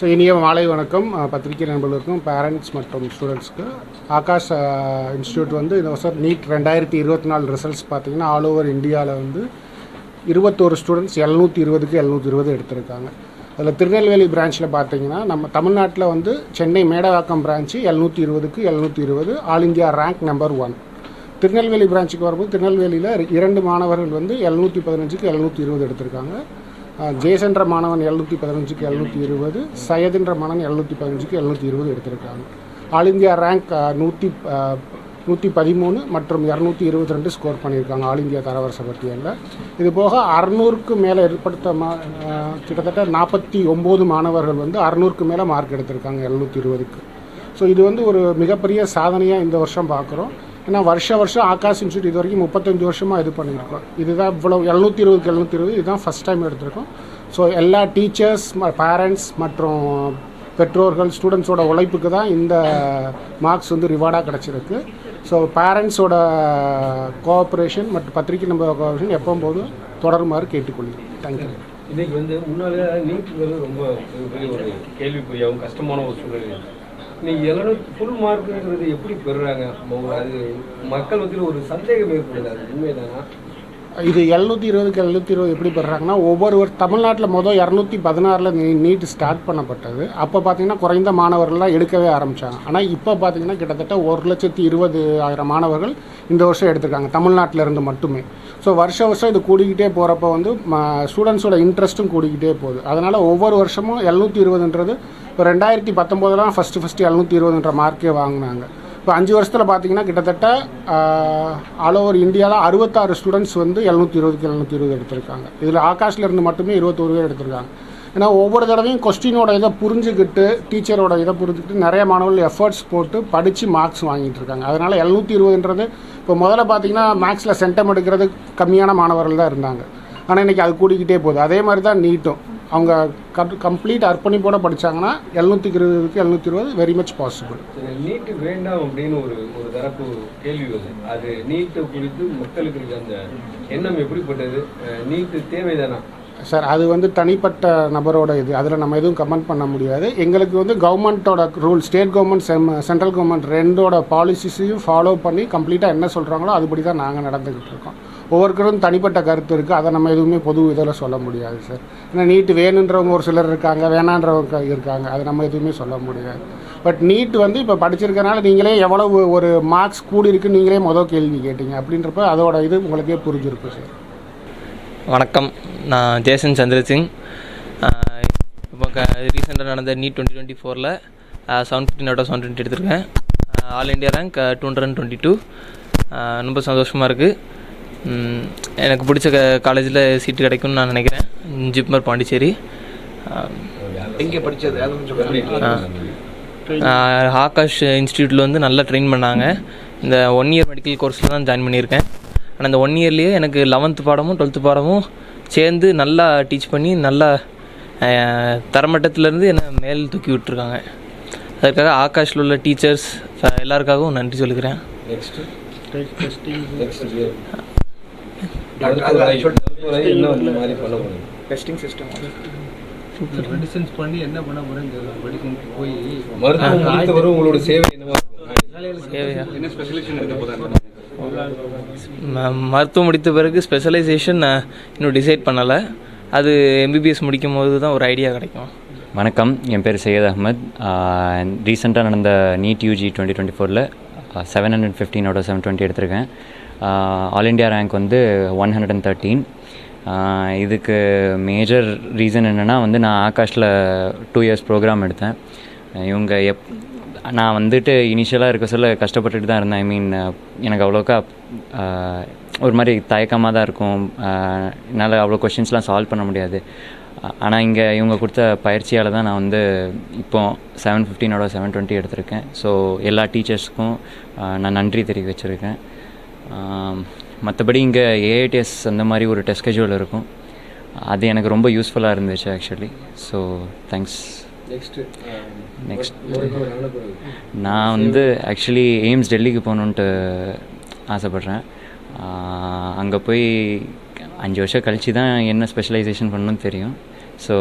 So இனிய மாலை வணக்கம். பத்திரிகை நண்பர்களுக்கும் பேரண்ட்ஸ் மற்றும் ஸ்டூடெண்ட்ஸ்க்கு ஆகாஷ் இன்ஸ்டியூட் வந்து இந்த வருஷம் நீட் ரெண்டாயிரத்தி இருபத்தி நாலு ரிசல்ட்ஸ் பார்த்தீங்கன்னா ஆல் ஓவர் இந்தியாவில் வந்து இருபத்தோரு ஸ்டூடெண்ட்ஸ் எழுநூற்றி இருபதுக்கு எழுநூற்றி இருபது எடுத்திருக்காங்க. அதில் திருநெல்வேலி பிரான்ச்சில் பார்த்தீங்கன்னா நம்ம தமிழ்நாட்டில் வந்து சென்னை மேடவாக்கம் பிரான்ச்சு எழுநூற்றி இருபதுக்கு எழுநூற்றி இருபது all India rank number one Tirunelveli பிரான்ச்சுக்கு வரும்போது திருநெல்வேலியில் இரண்டு மாணவர்கள் வந்து எழுநூற்றி பதினஞ்சுக்கு எழுநூற்றி இருபது எடுத்திருக்காங்க. ஜேசன்ற மாணவன் எழுநூற்றி பதினஞ்சுக்கு எழுநூற்றி இருபது சையதுன்ற மாணவன் எழுநூற்றி பதினஞ்சுக்கு எழுநூற்றி இருபது எடுத்திருக்காங்க. ஆல் இந்தியா ரேங்க் நூற்றி நூற்றி பதிமூணு மற்றும் இரநூத்தி இருபத்தி ரெண்டு ஸ்கோர் பண்ணியிருக்காங்க ஆல் இந்தியா தரவரிசை பட்டியலில். இது போக அறநூறுக்கு மேலே ஏற்படுத்த மா கிட்டத்தட்ட நாற்பத்தி ஒம்பது மாணவர்கள் வந்து அறநூறுக்கு மேலே மார்க் எடுத்திருக்காங்க எழுநூற்றி இருபதுக்கு. ஸோ இது வந்து ஒரு மிகப்பெரிய சாதனையாக இந்த வருஷம் பார்க்குறோம். ஏன்னா வருஷ வருஷம் ஆகாஷ் இன்ஸ்டியூட் இது வரைக்கும் முப்பத்தஞ்சு வருஷமாக இது பண்ணியிருக்கோம். இதுதான் இவ்வளோ எழுநூற்றி இருபதுக்கு எழுநூற்றி இருபது இதுதான் ஃபஸ்ட் டைம் எடுத்திருக்கோம். ஸோ எல்லா டீச்சர்ஸ் பேரண்ட்ஸ் மற்றும் பெற்றோர்கள் ஸ்டூடெண்ட்ஸோட உழைப்புக்கு தான் இந்த மார்க்ஸ் வந்து ரிவார்டாக கிடச்சிருக்கு. ஸோ பேரண்ட்ஸோட கோஆப்ரேஷன் மற்றும் பத்திரிகை நம்ப கோஆப்ரேஷன் எப்பவும் போதும் தொடருமாறு கேட்டுக்கொள்கிறேன். தேங்க்யூ இன்னைக்கு வந்து முன்னாலே நீட் வந்து ரொம்ப பெரிய ஒரு கேள்விக்குறியாகவும் கஷ்டமான ஒரு சூழ்நிலை. இன்னைக்கு எல்லாரும் ஃபுல் மார்க்குங்கிறது எப்படி பெறுறாங்க? அது மக்கள் மத்தியில் ஒரு சந்தேகம் ஏற்படுது அது உண்மைதானா? இது எழுநூற்றி இருபதுக்கு எழுநூற்றி இருபது எப்படி பெறுறாங்கன்னா ஒவ்வொரு ஒரு தமிழ்நாட்டில் மொதல் இரநூத்தி பதினாறில் நீட் ஸ்டார்ட் பண்ணப்பட்டது. அப்போ பார்த்தீங்கன்னா குறைந்த மாணவர்கள்லாம் எடுக்கவே ஆரம்பித்தாங்க ஆனால் இப்போ பார்த்தீங்கன்னா கிட்டத்தட்ட ஒரு லட்சத்தி இருபது ஆயிரம் மாணவர்கள் இந்த வருஷம் எடுத்திருக்காங்க தமிழ்நாட்டில் இருந்து மட்டுமே. ஸோ வருஷ வருஷம் இது கூடிக்கிட்டே போகிறப்ப வந்து ஸ்டூடெண்ட்ஸோட இன்ட்ரெஸ்ட்டும் கூடிக்கிட்டே போகுது. அதனால் ஒவ்வொரு வருஷமும் எழுநூற்றி இருபதுன்றது இப்போ ரெண்டாயிரத்தி பத்தொம்போதெல்லாம் ஃபஸ்ட்டு ஃபஸ்ட்டு எழுநூற்றி இருபதுன்ற மார்க்கே வாங்கினாங்க. இப்போ அஞ்சு வருஷத்தில் பார்த்தீங்கன்னா கிட்டத்தட்ட ஆல் ஓவர் இந்தியாவில் அறுபத்தாறு ஸ்டூடெண்ட்ஸ் வந்து எழுநூற்றி இருபதுக்கு எழுநூற்றி இருபது எடுத்திருக்காங்க. இதில் ஆகாஷ்லேருந்து மட்டுமே இருபத்தோரு பேர் எடுத்திருக்காங்க. ஏன்னா ஒவ்வொரு தடவையும் கொஸ்டினோட இதை புரிஞ்சுக்கிட்டு டீச்சரோட இதை புரிஞ்சுக்கிட்டு நிறைய மாணவர்கள் எஃபர்ட்ஸ் போட்டு படித்து மார்க்ஸ் வாங்கிட்டு இருக்காங்க. அதனால் எழுநூற்றி இருபதுன்றது இப்போ முதல்ல பார்த்தீங்கன்னா மேக்ஸில் சென்டம் எடுக்கிறது கம்மியான மாணவர்கள் தான் இருந்தாங்க. ஆனால் இன்றைக்கி அது கூடிக்கிட்டே போகுது. அதே மாதிரி தான் நீட்டும். அவங்க கம்ப்ளீட் அர்ப்பணிப்போட படித்தாங்கன்னா எழுநூற்றி இருபதுக்கு எழுநூற்றி இருபது வெரி மச் பாசிபிள் நீட்டு வேண்டாம் அப்படின்னு ஒரு ஒரு தரப்பு கேள்வி வருது. அது நீட்டு குறித்து மக்களுக்கு இருக்க அந்த எண்ணம் எப்படிப்பட்டது? நீட்டு தேவைதானா? சார் அது வந்து தனிப்பட்ட நபரோட இது. அதில் நம்ம எதுவும் கமெண்ட் பண்ண முடியாது. எங்களுக்கு வந்து கவர்மெண்ட்டோட rule state government central government ரெண்டோட பாலிசிஸையும் ஃபாலோ பண்ணி கம்ப்ளீட்டாக என்ன சொல்கிறாங்களோ அதுபடி தான் நாங்கள் நடந்துக்கிட்டு இருக்கோம். ஒவ்வொருக்கரும் தனிப்பட்ட கருத்து இருக்குது அதை நம்ம எதுவுமே பொது இதில் சொல்ல முடியாது சார். ஏன்னா நீட்டு வேணுன்றவங்க ஒரு சிலர் இருக்காங்க வேணான்றவங்க இருக்காங்க. அதை நம்ம எதுவுமே சொல்ல முடியாது. பட் நீட் வந்து இப்போ படிச்சிருக்கனால நீங்களே எவ்வளவு ஒரு மார்க்ஸ் கூடி இருக்குன்னு நீங்களே மொதல் கேள்வி கேட்டீங்க. அப்படின்றப்ப அதோட இது உங்களுக்கே புரிஞ்சிருக்கும் சார். வணக்கம். நான் ஜேசன் சந்திரசிங். இப்போ க ரீசெண்டாக நடந்த நீட் டுவெண்ட்டி டுவெண்ட்டி ஃபோரில் seven fifteen out of seven twenty எடுத்திருக்கேன். All India rank two hundred twenty two ரொம்ப சந்தோஷமாக இருக்குது எனக்கு பிடிச்ச க காலேஜில் சீட்டு கிடைக்கும்னு நான் நினைக்கிறேன் ஜிப்மர் பாண்டிச்சேரி எங்கே படித்தது ஆகாஷ் இன்ஸ்டியூட்டில் வந்து நல்லா ட்ரெயின் பண்ணாங்க இந்த ஒன் இயர் மெடிக்கல் கோர்ஸில் தான் ஜாயின் பண்ணியிருக்கேன் ஆனால் இந்த ஒன் இயர்லேயே எனக்கு லெவன்த்து பாடமும் டுவெல்த்து பாடமும் சேர்ந்து நல்லா டீச் பண்ணி நல்லா தரமட்டத்திலேருந்து என்னை மேல் தூக்கி விட்டுருக்காங்க அதற்காக ஆகாஷில் உள்ள டீச்சர்ஸ் எல்லாருக்காகவும் நன்றி சொல்லிக்கிறேன் நெக்ஸ்ட் டெஸ்டிங் சிஸ்டம் மெடிசன்ஸ் பண்ணி என்ன பண்ண போறேன்னு தெரியல. மெடிசன் போய் மருத்துவம் முடித்தவரும் உங்களோட சேவை என்னவா இருக்கும்? சேவையா? என்ன ஸ்பெஷலைசேஷன் இருக்க போதாங்க மருத்துவம் முடித்த பிறகு ஸ்பெஷலைசேஷன் நான் இன்னும் டிசைட் பண்ணலை. அது எம்பிபிஎஸ் முடிக்கும் போது தான் ஒரு ஐடியா கிடைக்கும். வணக்கம். என் பேர் சையத் அஹமத். ரீசெண்டாக நடந்த நீட் யூஜி டுவெண்ட்டி டுவெண்ட்டி ஃபோரில் செவன் ஹண்ட்ரட் ஃபிஃப்டீனோட செவன் டுவெண்ட்டி எடுத்திருக்கேன். ஆல் இண்டியா ரேங்க் வந்து ஒன் ஹண்ட்ரட் அண்ட் தேர்ட்டீன் இதுக்கு மேஜர் ரீசன் என்னென்னா வந்து நான் ஆகாஷில் டூ இயர்ஸ் ப்ரோக்ராம் எடுத்தேன். இவங்க எப் நான் வந்துட்டு இனிஷியலாக இருக்க சொல்ல கஷ்டப்பட்டுட்டு தான் இருந்தேன். ஐ மீன் எனக்கு அவ்வளோக்கா ஒரு மாதிரி தயக்கமாக தான் இருக்கும். என்னால் அவ்வளோ கொஷின்ஸ்லாம் சால்வ் பண்ண முடியாது. ஆனால் இங்கே இவங்க கொடுத்த பயிற்சியால் தான் நான் வந்து இப்போ செவன் ஃபிஃப்டீனோட செவன் டுவெண்ட்டி எடுத்திருக்கேன். ஸோ எல்லா டீச்சர்ஸ்க்கும் நான் நன்றி தெரிவிச்சிருக்கேன். மற்றபடி இங்கே ஏஐடிஎஸ் அந்த மாதிரி ஒரு டெஸ்ட் ஸ்கெட்யூல் இருக்கும். அது எனக்கு ரொம்ப யூஸ்ஃபுல்லாக இருந்துச்சு ஆக்சுவலி ஸோ தேங்க்ஸ் நெக்ஸ்ட் நான் வந்து ஆக்சுவலி எய்ம்ஸ் டெல்லிக்கு போகணுன்ட்டு ஆசைப்பட்றேன். அங்கே போய் அஞ்சு வருஷம் கழிச்சு தான் என்ன ஸ்பெஷலைசேஷன் பண்ணணும்னு தெரியும். ஸோ